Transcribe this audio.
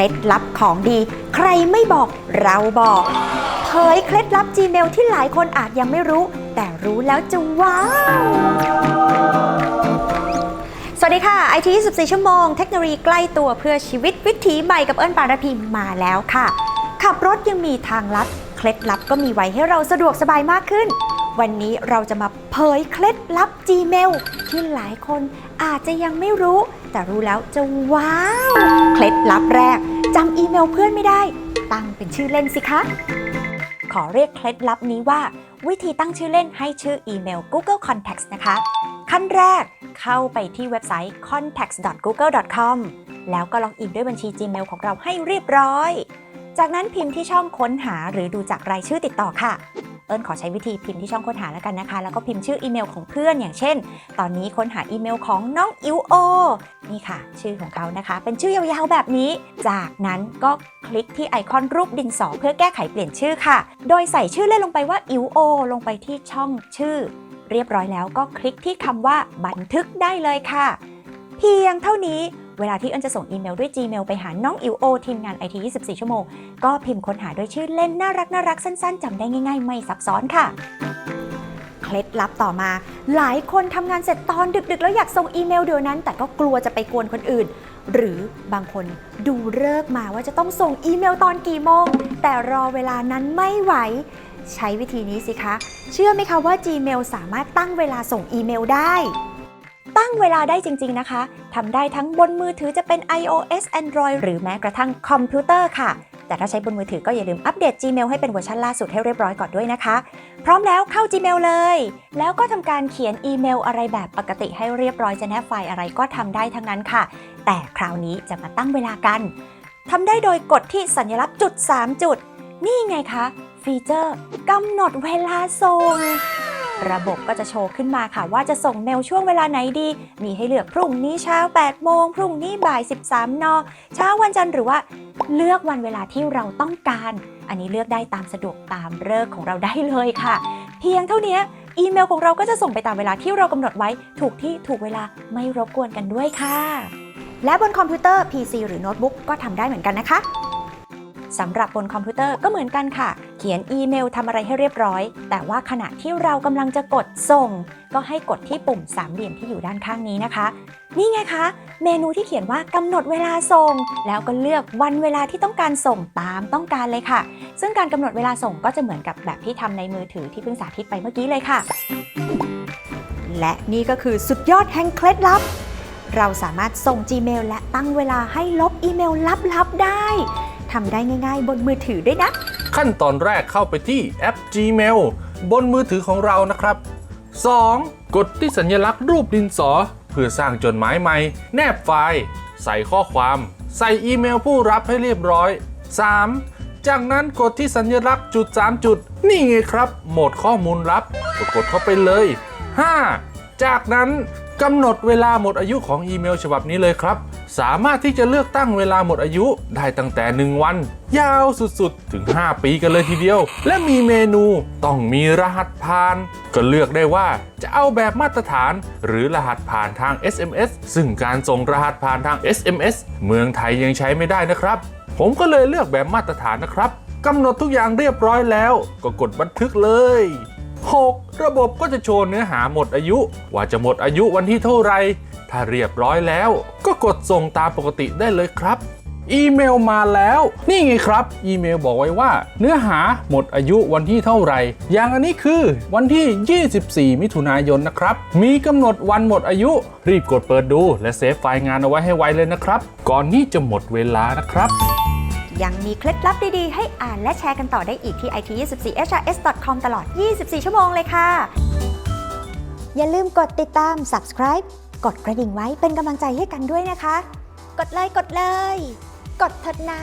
ล็ดลับของดี ใครไม่บอกเราบอก เผยเคล็ดลับ Gmail ที่หลายคนอาจยังไม่รู้ แต่รู้แล้วจะว้าว สวัสดีค่ะ IT 24 ชั่วโมง เทคโนโลยีใกล้ตัวเพื่อชีวิตวิถีใหม่กับเอิญปารพีมาแล้วค่ะ ขับรถยังมีทางลัด เคล็ดลับก็มีไว้ให้เราสะดวกสบายมากขึ้น วันนี้เราจะมา เผยเคล็ดลับ Gmail ที่หลายคนอาจจะยังไม่รู้ แต่รู้แล้วจะว้าว เคล็ดลับแรกจำอีเมลเพื่อนไม่ได้ ตั้งเป็นชื่อเล่นสิคะ ขอเรียกเคล็ดลับนี้ว่า วิธีตั้งชื่อเล่นให้ชื่ออีเมล Google Contacts นะคะ ขั้นแรกเข้าไปที่เว็บไซต์ contacts.google.com แล้วก็ล็อกอินด้วยบัญชี Gmail ของเราให้เรียบร้อย จากนั้นพิมพ์ที่ช่องค้นหาหรือดูจากรายชื่อติดต่อค่ะ เอิญขอใช้วิธีพิมพ์ที่ช่องค้นหาแล้วกันนะคะ แล้วก็พิมพ์ชื่ออีเมลของเพื่อนอย่างเช่น ตอนนี้ค้นหาอีเมลของน้องอิวโอนี่ค่ะ ชื่อของเขานะคะ เป็นชื่อยาวๆแบบนี้ จากนั้นก็คลิกที่ไอคอนรูปดินสอเพื่อแก้ไขเปลี่ยนชื่อค่ะ โดยใส่ชื่อเล่นลงไปว่าอิวโอลงไปที่ช่องชื่อ เรียบร้อยแล้วก็คลิกที่คำว่าบันทึกได้เลยค่ะ เพียงเท่านี้ เวลาที่เอิญจะส่งอีเมลด้วย Gmail ไปหาน้องอิวโอทีมงาน IT 24 ชั่วโมง ก็พิมพ์ค้นหาด้วยชื่อเล่นน่ารักน่ารักสั้นๆจำได้ง่าย ๆ ไม่ซับซ้อนค่ะเคล็ดลับต่อมา หลายคนทำงานเสร็จตอนดึกๆ แล้วอยากส่งอีเมลเดี๋ยวนั้น แต่ก็กลัวจะไปกวนคนอื่น หรือบางคนดูเลิกมาว่าจะต้องส่งอีเมลตอนกี่โมง แต่รอเวลานั้นไม่ไหว ใช้วิธีนี้สิคะ เชื่อไหมคะว่า Gmail สามารถตั้งเวลาส่งอีเมลได้ ตั้งเวลาได้จริง ๆ นะคะทำได้ทั้งบนมือถือจะเป็น iOS Android หรือแม้กระทั่งคอมพิวเตอร์ค่ะ แต่ถ้าใช้บนมือถือก็อย่าลืมอัปเดต Gmail ให้เป็นเวอร์ชันล่าสุดให้เรียบร้อยก่อนด้วยนะคะ พร้อมแล้วเข้า Gmail เลย แล้วก็ทำการเขียนอีเมลอะไรแบบปกติให้เรียบร้อยจะแนบไฟล์อะไรก็ทำได้ทั้งนั้นค่ะ แต่คราวนี้จะมาตั้งเวลากันทำได้โดยกดที่สัญลักษณ์จุด 3 จุด นี่ไงคะ ฟีเจอร์กำหนดเวลาส่ง ระบบก็จะโชว์ขึ้นมาค่ะ ว่าจะส่งเมลช่วงเวลาไหนดี มีให้เลือกพรุ่งนี้เช้า 8 โมง พรุ่งนี้บ่าย 13 น เช้าวันจันทร์หรือว่าเลือกวันเวลาที่เราต้องการ อันนี้เลือกได้ตามสะดวกตามเลิกษ์ของเราได้เลยค่ะ เพียงเท่านี้อีเมลของเราก็จะส่งไปตามเวลาที่เรากำหนดไว้ถูกที่ถูกเวลาไม่รบกวนกันด้วยค่ะ และบนคอมพิวเตอร์ PC หรือโน้ตบุ๊กก็ทำได้เหมือนกันนะคะสำหรับบนคอมพิวเตอร์ก็เหมือนกันค่ะ ขียนอีเมลทำอะไรให้เรียบร้อย แต่ว่าขณะที่เรากำลังจะกดส่ง ก็ให้กดที่ปุ่มสามเหลี่ยมที่อยู่ด้านข้างนี้นะคะ นี่ไงคะ เมนูที่เขียนว่ากำหนดเวลาส่ง แล้วก็เลือกวันเวลาที่ต้องการส่งตามต้องการเลยค่ะ ซึ่งการกำหนดเวลาส่งก็จะเหมือนกับแบบที่ทำในมือถือที่เพิ่งสาธิตไปเมื่อกี้เลยค่ะ และนี่ก็คือสุดยอดแห่งเคล็ดลับเราสามารถส่ง Gmail และตั้งเวลาให้ลบอีเมลลับๆได้ ทำได้ง่ายๆบนมือถือด้วยนะ ขั้นตอนแรกเข้าไปที่แอป Gmail บนมือถือของเรานะครับ 2. กดที่สัญลักษณ์รูปดินสอ เพื่อสร้างจดหมายใหม่ แนบไฟล์ ใส่ข้อความ ใส่อีเมลผู้รับให้เรียบร้อย 3. จากนั้นกดที่สัญลักษณ์จุด 3 จุด นี่ไงครับ โหมดข้อมูลลับก็กดเข้าไปเลย 5. จากนั้นกำหนดเวลาหมดอายุของอีเมลฉบับนี้เลยครับ สามารถที่จะเลือกตั้งเวลาหมดอายุได้ตั้งแต่ 1 วัน ยาวสุดๆ ถึง 5 ปีกันเลยทีเดียว และมีเมนูต้องมีรหัสผ่าน ก็เลือกได้ว่าจะเอาแบบมาตรฐาน หรือรหัสผ่านทาง SMS ซึ่งการส่งรหัสผ่านทาง SMS เมืองไทยยังใช้ไม่ได้นะครับ ผมก็เลยเลือกแบบมาตรฐานนะครับกำหนดทุกอย่างเรียบร้อยแล้ว ก็กดบันทึกเลย 6. ระบบก็จะโชว์เนื้อหาหมดอายุ ว่าจะหมดอายุวันที่เท่าไหร ถ้าเรียบร้อยแล้ว ก็กดส่งตามปกติได้เลยครับ อีเมลมาแล้ว นี่ไงครับ อีเมลบอกไว้ว่า เนื้อหาหมดอายุวันที่เท่าไหรอย่างอันนี้คือวันที่ 24 มิถุนายนนะครับ มีกำหนดวันหมดอายุ รีบกดเปิดดู และเซฟไฟล์งานเอาไว้ให้ไวเลยนะครับ ก่อนที่จะหมดเวลานะครับยังมีเคล็ดลับดี ๆ ให้อ่านและแชร์กันต่อได้อีกที่ it24hrs.com ตลอด 24 ชั่วโมงเลยค่ะ อย่าลืมกดติดตาม subscribe กดกระดิ่งไว้เป็นกำลังใจให้กันด้วยนะคะ กดเลยกดเลย กดเถิดนะ